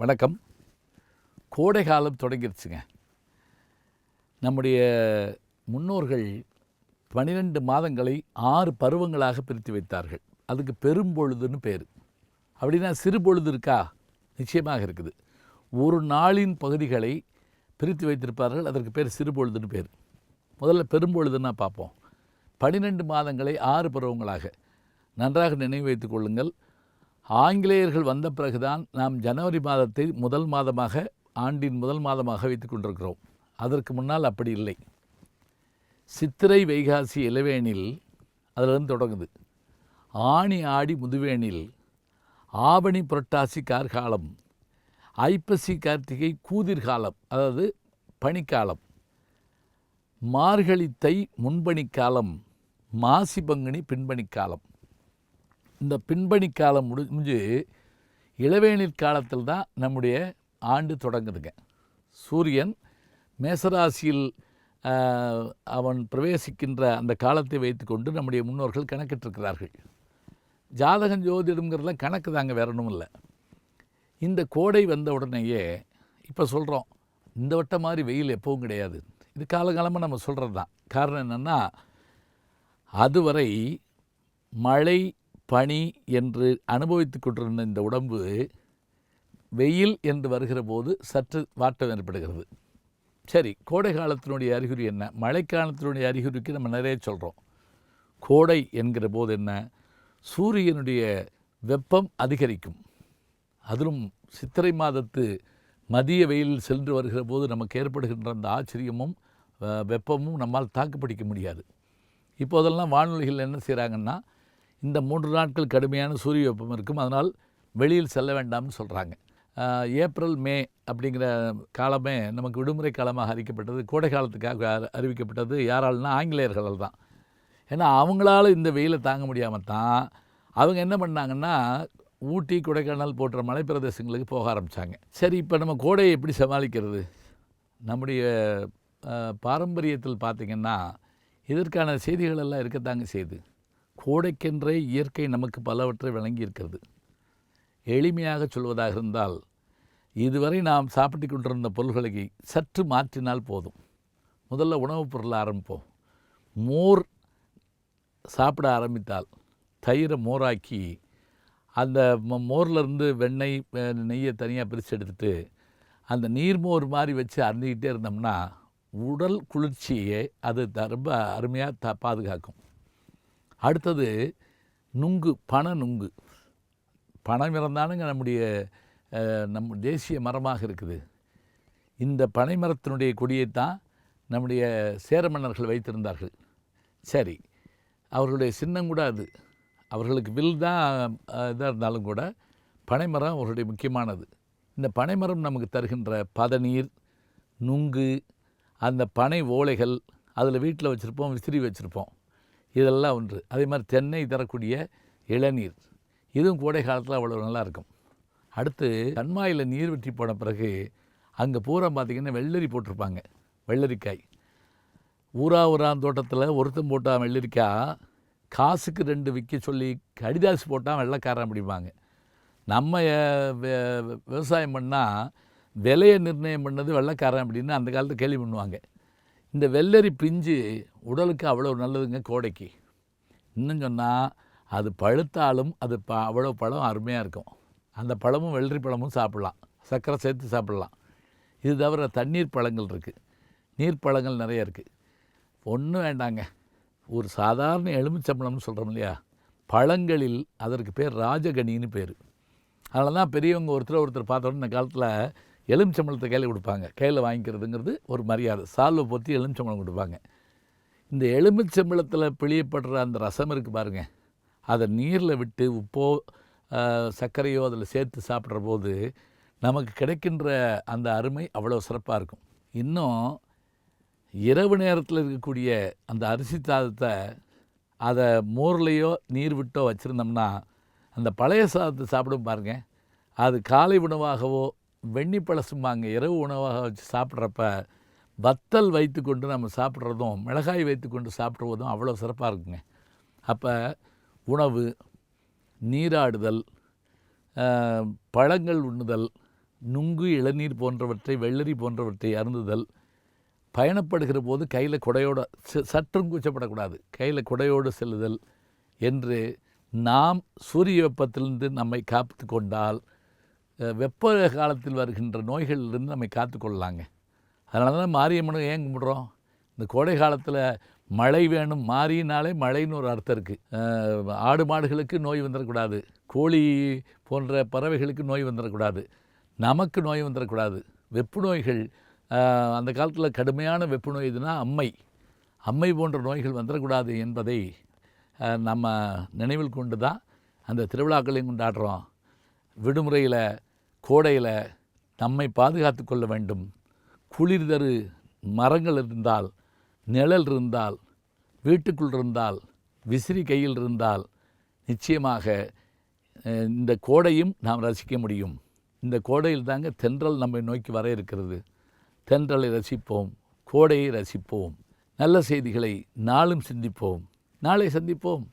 வணக்கம். கோடை காலம் தொடங்கிருச்சுங்க. நம்முடைய முன்னோர்கள் பனிரெண்டு மாதங்களை ஆறு பருவங்களாக பிரித்து வைத்தார்கள். அதுக்கு பெரும்பொழுதுன்னு பேர். அப்படின்னா சிறு பொழுது இருக்கா? நிச்சயமாக இருக்குது. ஒரு நாளின் பகுதிகளை பிரித்து வைத்திருப்பார்கள். அதற்கு பேர் சிறு பொழுதுன்னு பேர். முதல்ல பெரும்பொழுதுன்னா பார்ப்போம். பனிரெண்டு மாதங்களை ஆறு பருவங்களாக. நன்றாக நினைவு வைத்துக் கொள்ளுங்கள். ஆங்கிலேயர்கள் வந்த பிறகுதான் நாம் ஜனவரி மாதத்தை முதல் மாதமாக ஆண்டின் முதல் மாதமாக வைத்து கொண்டிருக்கிறோம். அதற்கு முன்னால் அப்படி இல்லை. சித்திரை வைகாசி இளவேனில் அதிலிருந்து தொடங்குது. ஆணி ஆடி முதுவேனில் ஆவணி புரட்டாசி கார்காலம் ஐப்பசி கார்த்திகை கூதிர்காலம் அதாவது பனிக்காலம் மார்கழி தை முன்பனிக்காலம் மாசி பங்குனி பின்பனிக்காலம். இந்த பின்பணி காலம் முடிஞ்சு இளவேனில் காலத்தில் தான் நம்முடைய ஆண்டு தொடங்குதுங்க. சூரியன் மேசராசியில் அவன் பிரவேசிக்கின்ற அந்த காலத்தை வைத்துக்கொண்டு நம்முடைய முன்னோர்கள் கணக்கிட்டிருக்கிறார்கள். ஜாதகம் ஜோதிடம்ங்கிறதுலாம் கணக்கு தாங்க வேற ஒன்றும் இல்லை. இந்த கோடை வந்த உடனேயே இப்போ சொல்கிறோம் இந்த வட்டம் மாதிரி வெயில் எப்பவும் கிடையாது. இது காலகாலமாக நம்ம சொல்கிறது தான் காரணம் என்னென்னா அதுவரை மழை பனி என்று அனுபவித்து கொண்டிருந்த இந்த உடம்பு வெயில் என்று வருகிற போது சற்று வாட்டம் ஏற்படுகிறது. சரி கோடை காலத்தினுடைய அறிகுறி என்ன? மழைக்காலத்தினுடைய அறிகுறிக்கு நம்ம நிறைய சொல்கிறோம் கோடை என்கிற போது என்ன? சூரியனுடைய வெப்பம் அதிகரிக்கும். அதிலும் சித்திரை மாதத்து மதிய வெயில் சென்று வருகிற போது நமக்கு ஏற்படுகின்ற அந்த ஆச்சரியமும் வெப்பமும் நம்மால் தாக்குப்பிடிக்க முடியாது. இப்போதெல்லாம் வானொலிகள் என்ன செய்கிறாங்கன்னா இந்த மூன்று நாட்கள் கடுமையான சூரிய வெப்பம் இருக்கும். அதனால் வெளியில் செல்ல வேண்டாம்னு சொல்கிறாங்க ஏப்ரல் மே அப்படிங்கிற காலமே நமக்கு விடுமுறை காலமாக அறிவிக்கப்பட்டது கோடை காலத்துக்காக அறிவிக்கப்பட்டது யாரால்னா ஆங்கிலேயர்களால் தான். ஏன்னா அவங்களால இந்த வெயிலை தாங்க முடியாமல் தான் அவங்க என்ன பண்ணாங்கன்னா ஊட்டி கொடைக்கானல் போன்ற மலைப்பிரதேசங்களுக்கு போக ஆரம்பித்தாங்க சரி இப்போ நம்ம கோடையை எப்படி சமாளிக்கிறது? நம்முடைய பாரம்பரியத்தில் பார்த்திங்கன்னா இதற்கான செய்திகள் எல்லாம் இருக்கத்தாங்க செய்து கோடைக்கென்றே இயற்கை நமக்கு பலவற்றை வழங்கி இருக்கிறது எளிமையாக சொல்வதாக இருந்தால் இதுவரை நாம் சாப்பிட்டு கொண்டிருந்த பொருள்களை சற்று மாற்றினால் போதும். முதல்ல உணவுப் பொருள் ஆரம்பிப்போம். மோர் சாப்பிட ஆரம்பித்தால் தயிரை மோராக்கி அந்த மோர்லேருந்து வெண்ணெய் நெய்யை தனியாக பிரித்து எடுத்துட்டு அந்த நீர்மோர் மாதிரி வச்சு அறிஞ்சிக்கிட்டே இருந்தோம்னா உடல் குளிர்ச்சியை அது ரொம்ப அருமையாக த பாதுகாக்கும். அடுத்தது நுங்கு பனை நுங்கு. பனை மரம் தானுங்க நம்முடைய நம் தேசிய மரமாக இருக்குது. இந்த பனை மரத்தினுடைய கொடியைத்தான் நம்முடைய சேர மன்னர்கள் வைத்திருந்தார்கள். சரி அவர்களுடைய சின்னம் கூட அது. அவர்களுக்கு வில் தான் இதாக இருந்தாலும் கூட பனைமரம் அவர்களுடைய முக்கியமானது. இந்த பனைமரம் நமக்கு தருகின்ற பதநீர் நுங்கு அந்த பனை ஓலைகள் அதில் வீட்டில் வச்சுருப்போம் விசிறி வச்சுருப்போம். இதெல்லாம் ஒன்று. அதே மாதிரி தென்னை தரக்கூடிய இளநீர். இதுவும் கோடை காலத்தில் அவ்வளோ நல்லா இருக்கும் அடுத்து கண்மாயில் நீர் வெட்டி போன பிறகு அங்கே பூரா பார்த்திங்கன்னா வெள்ளரி போட்டிருப்பாங்க. வெள்ளரிக்காய். ஊரா ஊரான் தோட்டத்தில் ஒருத்தன் போட்டான் வெள்ளரிக்காய் காசுக்கு ரெண்டு விற்க சொல்லி கடிதாசு போட்டால் வெள்ளைக்காரன் அப்படிம்பாங்க. நம்ம விவசாயம் பண்ணால் விலையை நிர்ணயம் பண்ணது வெள்ளைக்காரன் அப்படின்னு அந்த காலத்தில் கேள்வி பண்ணுவாங்க. இந்த வெள்ளரி பிஞ்சு உடலுக்கு அவ்வளோ நல்லதுங்க கோடைக்கு. இன்னும் சொன்னால் அது பழுத்தாலும் அது ப அவ்வளோ பழம் அருமையாக இருக்கும். அந்த பழமும் வெள்ளரி பழமும் சாப்பிட்லாம். சர்க்கரை சேர்த்து சாப்பிட்லாம். இது தவிர தண்ணீர் பழங்கள் இருக்குது நீர் பழங்கள் நிறைய இருக்குது ஒன்றும் வேண்டாங்க. ஒரு சாதாரண எலுமிச்சம்பழம்னு சொல்கிறோம் இல்லையா? பழங்களில் அதற்கு பேர் ராஜகனின்னு பேர். அதனால தான் பெரியவங்க ஒருத்தர் ஒருத்தர் பார்த்தோன்னே இந்த காலத்தில் எலுமிச்சம்பழத்தை கையில் கொடுப்பாங்க. கையில் வாங்கிக்கிறதுங்கிறது ஒரு மரியாதை. சால்வை பொத்தி எலுமிச்சம்பழம் கொடுப்பாங்க. இந்த எலுமிச்சம்பழத்தில் பிழியப்படுற அந்த ரசம் இருக்குது பாருங்க. அதை நீரில் விட்டு உப்போ சர்க்கரையோ அதில் சேர்த்து சாப்பிட்ற போது நமக்கு கிடைக்கின்ற அந்த அருமை அவ்வளோ சிறப்பாக இருக்கும். இன்னும் இரவு நேரத்தில் இருக்கக்கூடிய அந்த அரிசி சாதத்தை அதை மோர்லேயோ நீர் விட்டோ வச்சுருந்தோம்னா அந்த பழைய சாதத்தை சாப்பிடும் பாருங்க. அது காலை உணவாகவோ வெண்ணிப்பழசும்பாங்க. இரவு உணவாக வச்சு சாப்பிட்றப்ப வத்தல் வைத்துக்கொண்டு நம்ம சாப்பிட்றதும் மிளகாய் வைத்துக்கொண்டு சாப்பிட்றதும் அவ்வளோ சிறப்பாக இருக்குங்க. அப்போ உணவு நீராடுதல் பழங்கள் உண்ணுதல் நுங்கு இளநீர் போன்றவற்றை வெள்ளரி போன்றவற்றை அருந்துதல் பயணப்படுகிற போது கையில் குடையோடு ச- சற்றும் கூச்சப்படக்கூடாது. கையில் குடையோடு செல்லுதல் என்று நாம் சூரிய வெப்பத்திலிருந்து நம்மை காத்து கொண்டால் வெப்ப காலத்தில் வருகின்ற நோய்களிலிருந்து நம்மை காத்துக்கொள்ளலாங்க அதனால தான் மாரியம்மனை ஏன் கும்பிடுறோம்? இந்த கோடை காலத்தில் மழை வேணும் மாறினாலே மழைன்னு ஒரு அர்த்தம் இருக்குது ஆடு மாடுகளுக்கு நோய் வந்துடக்கூடாது கோழி போன்ற பறவைகளுக்கு நோய் வந்துடக்கூடாது நமக்கு நோய் வந்துடக்கூடாது வெப்பு நோய்கள் அந்த காலத்தில் கடுமையான வெப்பு நோய் இதுனா அம்மை. அம்மை போன்ற நோய்கள் வந்துடக்கூடாது என்பதை நம்ம நினைவில் கொண்டு தான் அந்த திருவிழாக்களையும் கொண்டாடுறோம். விடுமுறையில் கோடையில் நம்மை பாதுகாத்து கொள்ள வேண்டும். குளிர் தரு மரங்கள் இருந்தால் நிழல் இருந்தால் வீட்டுக்குள் இருந்தால் விசிறி கையில் இருந்தால் நிச்சயமாக இந்த கோடையும் நாம் ரசிக்க முடியும். இந்த கோடையில் தாங்க தென்றல் நம்மை நோக்கி வர இருக்கிறது. தென்றலை ரசிப்போம் கோடையை ரசிப்போம். நல்ல செய்திகளை நாளும் சிந்திப்போம். நாளை சந்திப்போம்.